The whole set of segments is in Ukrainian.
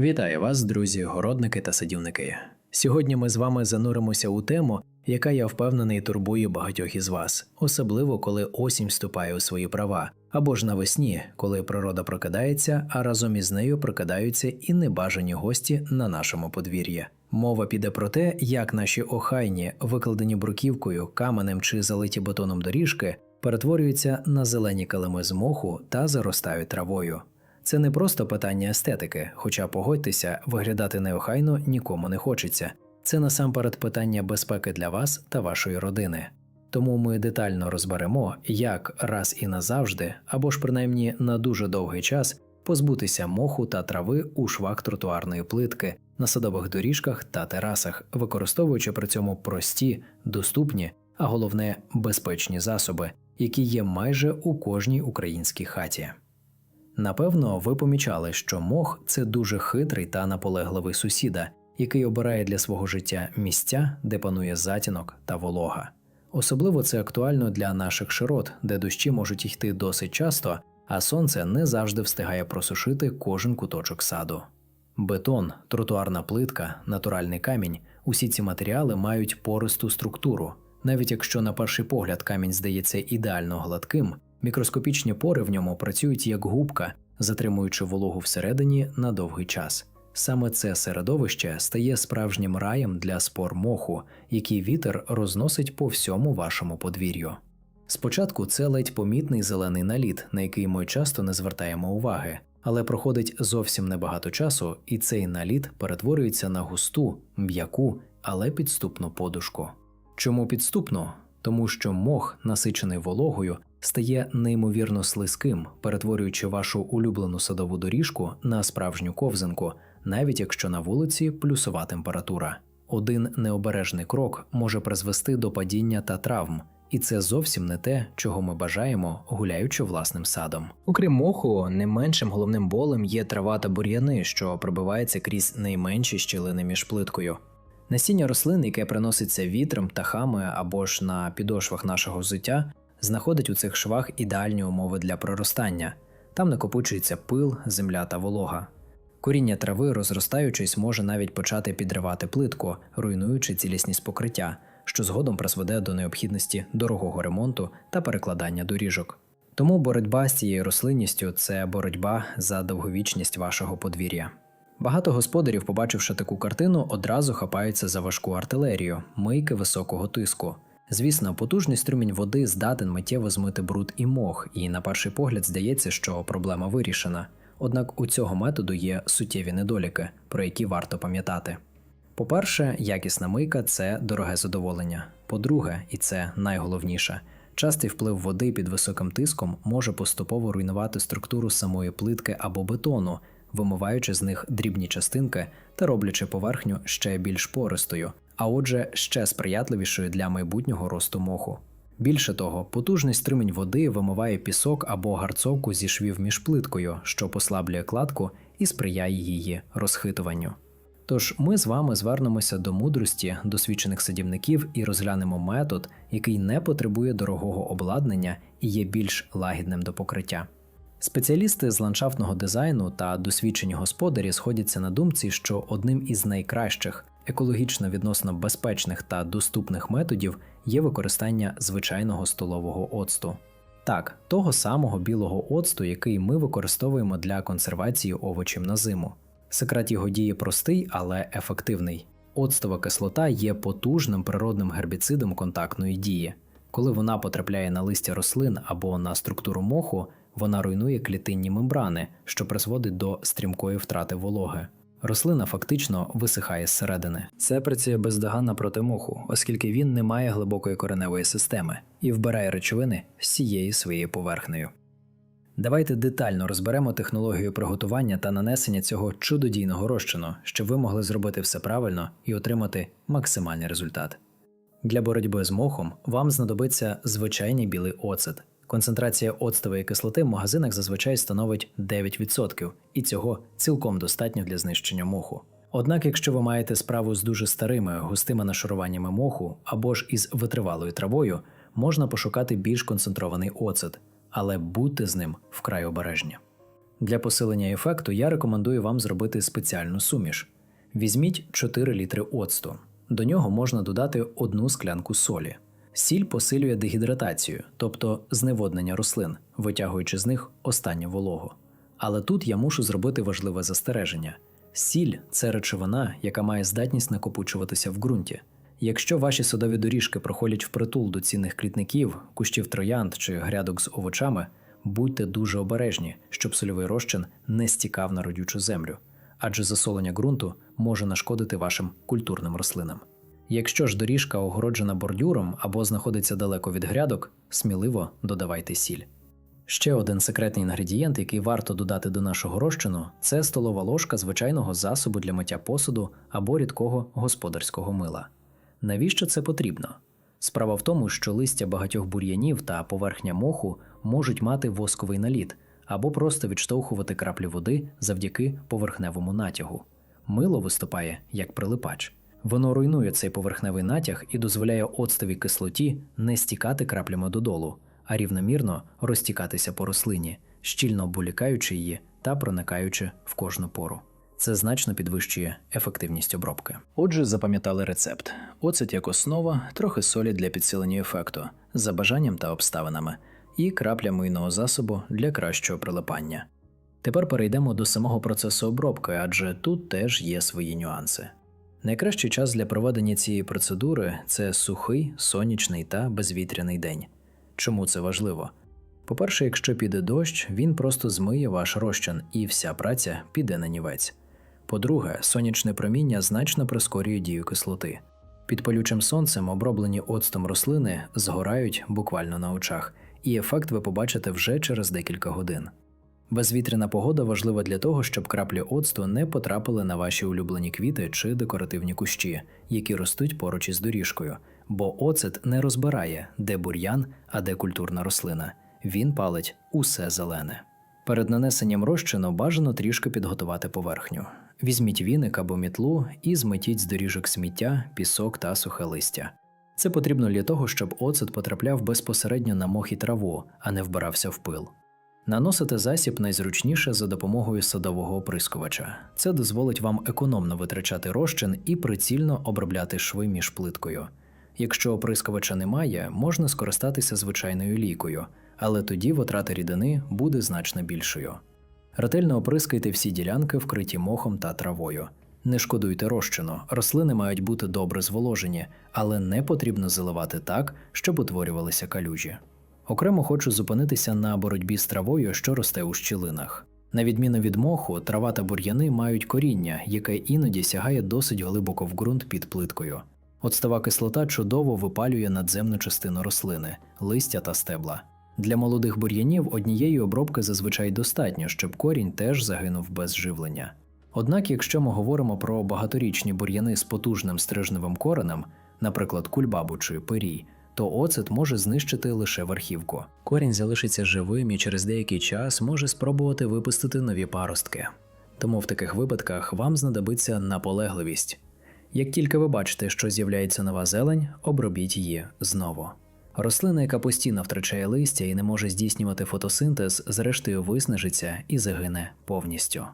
Вітаю вас, друзі, городники та садівники. Сьогодні ми з вами зануримося у тему, яка я впевнений турбує багатьох із вас, особливо коли осінь вступає у свої права, або ж навесні, коли природа прокидається, а разом із нею прокидаються і небажані гості на нашому подвір'ї. Мова піде про те, як наші охайні, викладені бруківкою, каменем чи залиті бетоном доріжки, перетворюються на зелені килими з моху та заростають травою. Це не просто питання естетики, хоча погодьтеся, виглядати неохайно нікому не хочеться. Це насамперед питання безпеки для вас та вашої родини. Тому ми детально розберемо, як раз і назавжди, або ж принаймні на дуже довгий час, позбутися моху та трави у швах тротуарної плитки, на садових доріжках та терасах, використовуючи при цьому прості, доступні, а головне безпечні засоби, які є майже у кожній українській хаті. Напевно, ви помічали, що мох це дуже хитрий та наполегливий сусіда, який обирає для свого життя місця, де панує затінок та волога. Особливо це актуально для наших широт, де дощі можуть йти досить часто, а сонце не завжди встигає просушити кожен куточок саду. Бетон, тротуарна плитка, натуральний камінь усі ці матеріали мають пористу структуру. Навіть якщо на перший погляд камінь здається ідеально гладким, мікроскопічні пори в ньому працюють як губка, затримуючи вологу всередині на довгий час. Саме це середовище стає справжнім раєм для спор моху, який вітер розносить по всьому вашому подвір'ю. Спочатку це ледь помітний зелений наліт, на який ми часто не звертаємо уваги, але проходить зовсім небагато часу, і цей наліт перетворюється на густу, м'яку, але підступну подушку. Чому підступну? Тому що мох, насичений вологою, стає неймовірно слизьким, перетворюючи вашу улюблену садову доріжку на справжню ковзанку, навіть якщо на вулиці плюсова температура. Один необережний крок може призвести до падіння та травм, і це зовсім не те, чого ми бажаємо, гуляючи власним садом. Окрім моху, не меншим головним болем є трава та бур'яни, що пробивається крізь найменші щілини між плиткою. Насіння рослин, яке приноситься вітром, птахами або ж на підошвах нашого взуття, знаходить у цих швах ідеальні умови для проростання. Там накопичується пил, земля та волога. Коріння трави, розростаючись, може навіть почати підривати плитку, руйнуючи цілісність покриття, що згодом призведе до необхідності дорогого ремонту та перекладання доріжок. Тому боротьба з цією рослинністю це боротьба за довговічність вашого подвір'я. Багато господарів, побачивши таку картину, одразу хапаються за важку артилерію, мийки високого тиску. Звісно, потужний струмінь води здатен миттєво змити бруд і мох, і на перший погляд здається, що проблема вирішена. Однак у цього методу є суттєві недоліки, про які варто пам'ятати. По-перше, якісна мийка це дороге задоволення. По-друге, і це найголовніше, частий вплив води під високим тиском може поступово руйнувати структуру самої плитки або бетону, вимиваючи з них дрібні частинки та роблячи поверхню ще більш пористою, а отже, ще сприятливішою для майбутнього росту моху. Більше того, потужний стримень води вимиває пісок або гарцовку зі швів між плиткою, що послаблює кладку і сприяє її розхитуванню. Тож ми з вами звернемося до мудрості досвідчених садівників і розглянемо метод, який не потребує дорогого обладнання і є більш лагідним до покриття. Спеціалісти з ландшафтного дизайну та досвідчені господарі сходяться на думці, що одним із найкращих, екологічно відносно безпечних та доступних методів є використання звичайного столового оцту. Так, того самого білого оцту, який ми використовуємо для консервації овочів на зиму. Секрет його дії простий, але ефективний. Оцтова кислота є потужним природним гербіцидом контактної дії. Коли вона потрапляє на листя рослин або на структуру моху, вона руйнує клітинні мембрани, що призводить до стрімкої втрати вологи. Рослина фактично висихає зсередини. Це працює бездоганно проти моху, оскільки він не має глибокої кореневої системи і вбирає речовини всією своєю поверхнею. Давайте детально розберемо технологію приготування та нанесення цього чудодійного розчину, щоб ви могли зробити все правильно і отримати максимальний результат. Для боротьби з мохом вам знадобиться звичайний білий оцет. Концентрація оцтової кислоти в магазинах зазвичай становить 9%, і цього цілком достатньо для знищення моху. Однак, якщо ви маєте справу з дуже старими густими нашаруваннями моху або ж із витривалою травою, можна пошукати більш концентрований оцет, але будьте з ним вкрай обережні. Для посилення ефекту я рекомендую вам зробити спеціальну суміш. Візьміть 4 літри оцту. До нього можна додати одну склянку солі. Сіль посилює дегідратацію, тобто зневоднення рослин, витягуючи з них останню вологу. Але тут я мушу зробити важливе застереження: сіль це речовина, яка має здатність накопичуватися в ґрунті. Якщо ваші садові доріжки проходять впритул до цінних квітників, кущів троянд чи грядок з овочами, будьте дуже обережні, щоб сольовий розчин не стікав на родючу землю, адже засолення ґрунту може нашкодити вашим культурним рослинам. Якщо ж доріжка огороджена бордюром або знаходиться далеко від грядок, сміливо додавайте сіль. Ще один секретний інгредієнт, який варто додати до нашого розчину, це столова ложка звичайного засобу для миття посуду або рідкого господарського мила. Навіщо це потрібно? Справа в тому, що листя багатьох бур'янів та поверхня моху можуть мати восковий наліт або просто відштовхувати краплі води завдяки поверхневому натягу. Мило виступає як прилипач. Воно руйнує цей поверхневий натяг і дозволяє оцтовій кислоті не стікати краплями додолу, а рівномірно розтікатися по рослині, щільно обволікаючи її та проникаючи в кожну пору. Це значно підвищує ефективність обробки. Отже, запам'ятали рецепт: оцет як основа, трохи солі для підсилення ефекту, за бажанням та обставинами, і крапля мийного засобу для кращого прилипання. Тепер перейдемо до самого процесу обробки, адже тут теж є свої нюанси. Найкращий час для проведення цієї процедури це сухий, сонячний та безвітряний день. Чому це важливо? По-перше, якщо піде дощ, він просто змиє ваш розчин, і вся праця піде на нівець. По-друге, сонячне проміння значно прискорює дію кислоти. Під палючим сонцем оброблені оцтом рослини згорають буквально на очах, і ефект ви побачите вже через декілька годин. Безвітряна погода важлива для того, щоб краплі оцту не потрапили на ваші улюблені квіти чи декоративні кущі, які ростуть поруч із доріжкою, бо оцет не розбирає, де бур'ян, а де культурна рослина. Він палить усе зелене. Перед нанесенням розчину бажано трішки підготувати поверхню. Візьміть віник або мітлу і зметіть з доріжок сміття, пісок та сухе листя. Це потрібно для того, щоб оцет потрапляв безпосередньо на мох і траву, а не вбирався в пил. Наносити засіб найзручніше за допомогою садового оприскувача. Це дозволить вам економно витрачати розчин і прицільно обробляти шви між плиткою. Якщо оприскувача немає, можна скористатися звичайною лійкою, але тоді витрата рідини буде значно більшою. Ретельно оприскайте всі ділянки, вкриті мохом та травою. Не шкодуйте розчину, рослини мають бути добре зволожені, але не потрібно заливати так, щоб утворювалися калюжі. Окремо хочу зупинитися на боротьбі з травою, що росте у щілинах. На відміну від моху, трава та бур'яни мають коріння, яке іноді сягає досить глибоко в ґрунт під плиткою. Оцтова кислота чудово випалює надземну частину рослини, листя та стебла. Для молодих бур'янів однієї обробки зазвичай достатньо, щоб корінь теж загинув без живлення. Однак, якщо ми говоримо про багаторічні бур'яни з потужним стрижневим коренем, наприклад, кульбабу чи пирій, то оцет може знищити лише верхівку. Корінь залишиться живим і через деякий час може спробувати випустити нові паростки. Тому в таких випадках вам знадобиться наполегливість. Як тільки ви бачите, що з'являється нова зелень, обробіть її знову. Рослина, яка постійно втрачає листя і не може здійснювати фотосинтез, зрештою виснажиться і загине повністю.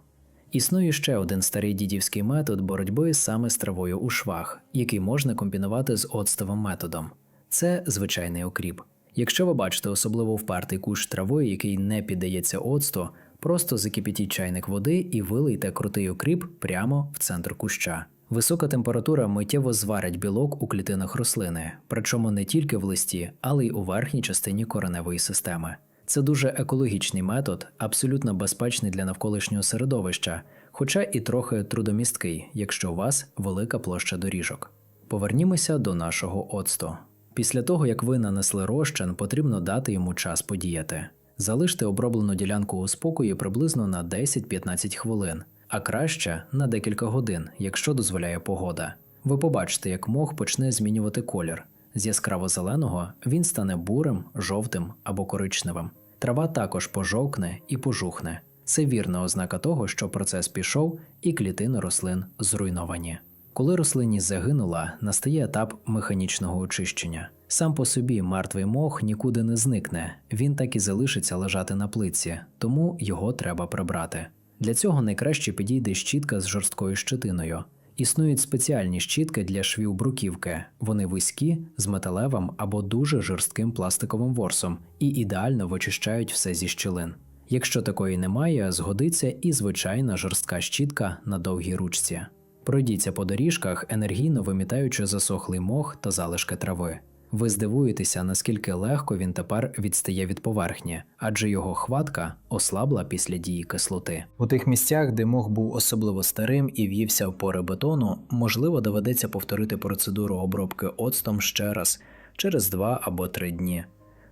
Існує ще один старий дідівський метод боротьби саме з травою у швах, який можна комбінувати з оцтовим методом. Це звичайний окріп. Якщо ви бачите особливо впертий кущ трави, який не піддається оцту, просто закипятіть чайник води і вилийте крутий окріп прямо в центр куща. Висока температура миттєво зварить білок у клітинах рослини, причому не тільки в листі, але й у верхній частині кореневої системи. Це дуже екологічний метод, абсолютно безпечний для навколишнього середовища, хоча і трохи трудомісткий, якщо у вас велика площа доріжок. Повернімося до нашого оцту. Після того, як ви нанесли розчин, потрібно дати йому час подіяти. Залиште оброблену ділянку у спокої приблизно на 10-15 хвилин, а краще на декілька годин, якщо дозволяє погода. Ви побачите, як мох почне змінювати колір. З яскраво зеленого він стане бурим, жовтим або коричневим. Трава також пожовкне і пожухне. Це вірна ознака того, що процес пішов і клітини рослин зруйновані. Коли рослинність загинула, настає етап механічного очищення. Сам по собі мертвий мох нікуди не зникне, він так і залишиться лежати на плитці, тому його треба прибрати. Для цього найкраще підійде щітка з жорсткою щетиною. Існують спеціальні щітки для швів бруківки. Вони вузькі, з металевим або дуже жорстким пластиковим ворсом і ідеально вичищають все зі щілин. Якщо такої немає, згодиться і звичайна жорстка щітка на довгій ручці. Пройдіться по доріжках, енергійно вимітаючи засохлий мох та залишки трави. Ви здивуєтеся, наскільки легко він тепер відстає від поверхні, адже його хватка ослабла після дії кислоти. У тих місцях, де мох був особливо старим і в'ївся в пори бетону, можливо, доведеться повторити процедуру обробки оцтом ще раз через два або три дні.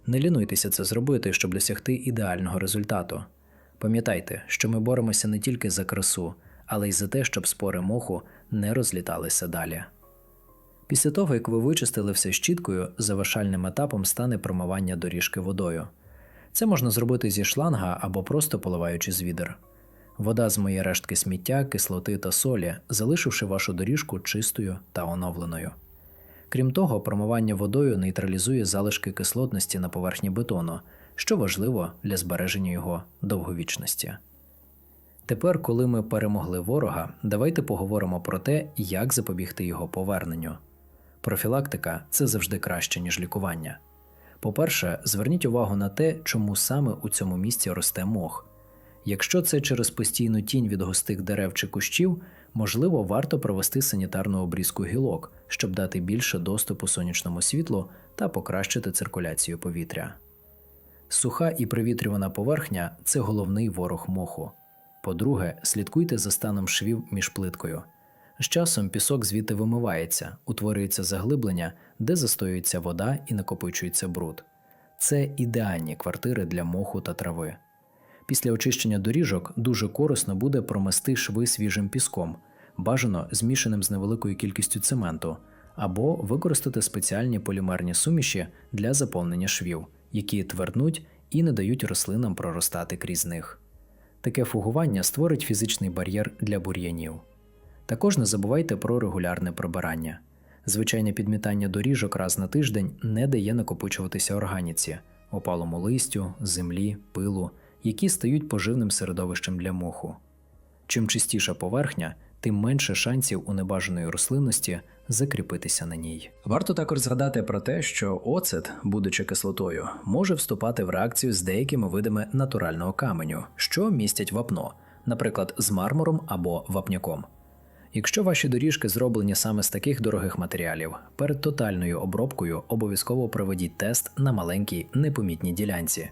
Не лінуйтеся це зробити, щоб досягти ідеального результату. Пам'ятайте, що ми боремося не тільки за красу, але й за те, щоб спори моху не розліталися далі. Після того, як ви вичистили все щіткою, завершальним етапом стане промивання доріжки водою. Це можна зробити зі шланга або просто поливаючи з відер. Вода змиє рештки сміття, кислоти та солі, залишивши вашу доріжку чистою та оновленою. Крім того, промивання водою нейтралізує залишки кислотності на поверхні бетону, що важливо для збереження його довговічності. Тепер, коли ми перемогли ворога, давайте поговоримо про те, як запобігти його поверненню. Профілактика це завжди краще, ніж лікування. По-перше, зверніть увагу на те, чому саме у цьому місці росте мох. Якщо це через постійну тінь від густих дерев чи кущів, можливо, варто провести санітарну обрізку гілок, щоб дати більше доступу сонячному світлу та покращити циркуляцію повітря. Суха і привітрювана поверхня це головний ворог моху. По-друге, слідкуйте за станом швів між плиткою. З часом пісок звідти вимивається, утворюється заглиблення, де застоюється вода і накопичується бруд. Це ідеальні квартири для моху та трави. Після очищення доріжок дуже корисно буде промести шви свіжим піском, бажано змішаним з невеликою кількістю цементу, або використати спеціальні полімерні суміші для заповнення швів, які тверднуть і не дають рослинам проростати крізь них. Таке фугування створить фізичний бар'єр для бур'янів. Також не забувайте про регулярне прибирання. Звичайне підмітання доріжок раз на тиждень не дає накопичуватися органіці, опалому листю, землі, пилу, які стають поживним середовищем для моху. Чим чистіша поверхня, тим менше шансів у небажаної рослинності закріпитися на ній. Варто також згадати про те, що оцет, будучи кислотою, може вступати в реакцію з деякими видами натурального каменю, що містять вапно, наприклад, з мармуром або вапняком. Якщо ваші доріжки зроблені саме з таких дорогих матеріалів, перед тотальною обробкою обов'язково проведіть тест на маленькій непомітній ділянці.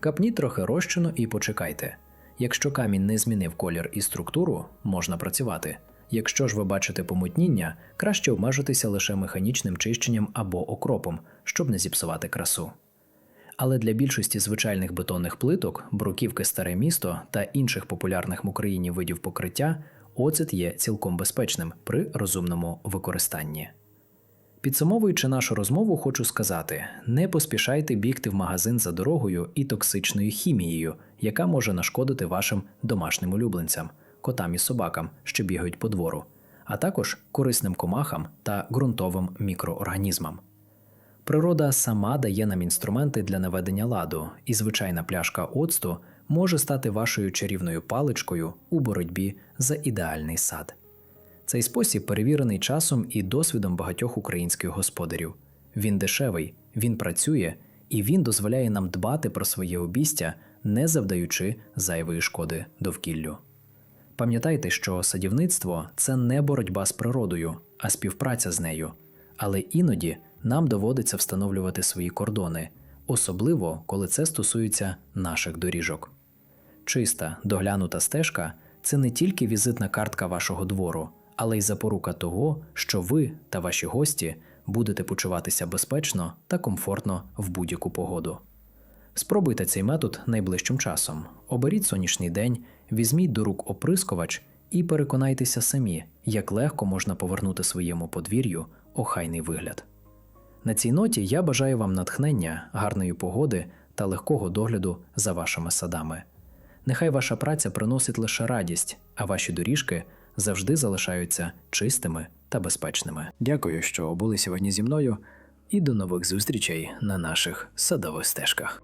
Капніть трохи розчину і почекайте. Якщо камінь не змінив колір і структуру, можна працювати. Якщо ж ви бачите помутніння, краще обмежитися лише механічним чищенням або окропом, щоб не зіпсувати красу. Але для більшості звичайних бетонних плиток, бруківки старе місто та інших популярних в Україні видів покриття, оцет є цілком безпечним при розумному використанні. Підсумовуючи нашу розмову, хочу сказати: не поспішайте бігти в магазин за дорогою і токсичною хімією, яка може нашкодити вашим домашнім улюбленцям, котам і собакам, що бігають по двору, а також корисним комахам та ґрунтовим мікроорганізмам. Природа сама дає нам інструменти для наведення ладу, і звичайна пляшка оцту може стати вашою чарівною паличкою у боротьбі за ідеальний сад. Цей спосіб перевірений часом і досвідом багатьох українських господарів. Він дешевий, він працює і він дозволяє нам дбати про своє обістя, не завдаючи зайвої шкоди довкіллю. Пам'ятайте, що садівництво це не боротьба з природою, а співпраця з нею. Але іноді нам доводиться встановлювати свої кордони, особливо коли це стосується наших доріжок. Чиста, доглянута стежка це не тільки візитна картка вашого двору, але й запорука того, що ви та ваші гості будете почуватися безпечно та комфортно в будь-яку погоду. Спробуйте цей метод найближчим часом. Оберіть сонячний день, візьміть до рук оприскувач і переконайтеся самі, як легко можна повернути своєму подвір'ю охайний вигляд. На цій ноті я бажаю вам натхнення, гарної погоди та легкого догляду за вашими садами. Нехай ваша праця приносить лише радість, а ваші доріжки завжди залишаються чистими та безпечними. Дякую, що були сьогодні зі мною. і до нових зустрічей на наших садових стежках.